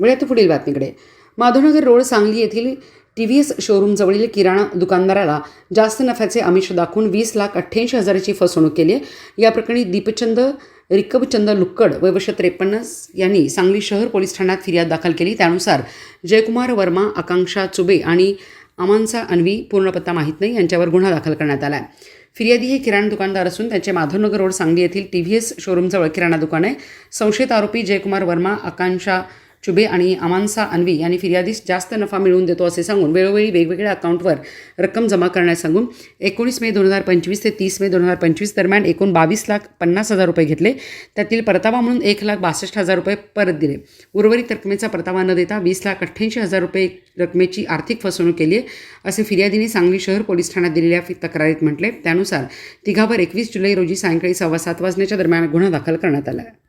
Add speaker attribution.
Speaker 1: वळ्यात पुढील बातमीकडे. माधवनगर रोड सांगली येथील T V S शोरूमजवळील किराणा दुकानदाराला जास्त नफ्याचे आमिष दाखवून वीस लाख अठ्ठ्याऐंशी हजाराची फसवणूक केली आहे. या प्रकरणी दीपचंद रिकबचंद लुक्कड वयवर्ष त्रेपन्न यांनी सांगली शहर पोलीस ठाण्यात फिर्याद दाखल केली. त्यानुसार जयकुमार वर्मा आकांक्षा चुबे आणि अमानसा अन्वी पूर्णपत्ता माहीत नाही. यांच्यावर गुन्हा दाखल करण्यात आला आहे. फिर्यादी हे किराणा दुकानदार असून त्यांचे माधवनगर रोड सांगली येथील टी व्ही एस शोरूमजवळ किराणा दुकान आहे. संशयित आरोपी जयकुमार वर्मा आकांक्षा चुबे आणि अमानसा अन्वी यांनी फिर्यादीस जास्त नफा मिळवून देतो असे सांगून वेळोवेळी वेगवेगळ्या अकाउंटवर रक्कम जमा करण्यास सांगून एकोणीस मे दोन हजार पंचवीस ते तीस मे दोन हजार पंचवीस दरम्यान एकूण बावीस लाख पन्नास हजार रुपये घेतले. त्यातील परतावा म्हणून एक लाख बासष्ट हजार रुपये परत दिले. उर्वरित रकमेचा परतावा न देता वीस लाख अठ्ठ्याऐंशी हजार रुपये रकमेची आर्थिक फसवणूक केली आहे असे फिर्यादीने सांगली शहर पोलीस ठाण्यात दिलेल्या तक्रारीत म्हटले. त्यानुसार तिघावर एकवीस जुलै रोजी सायंकाळी सव्वा सात वाजण्याच्या दरम्यान गुन्हा दाखल करण्यात आला. आहे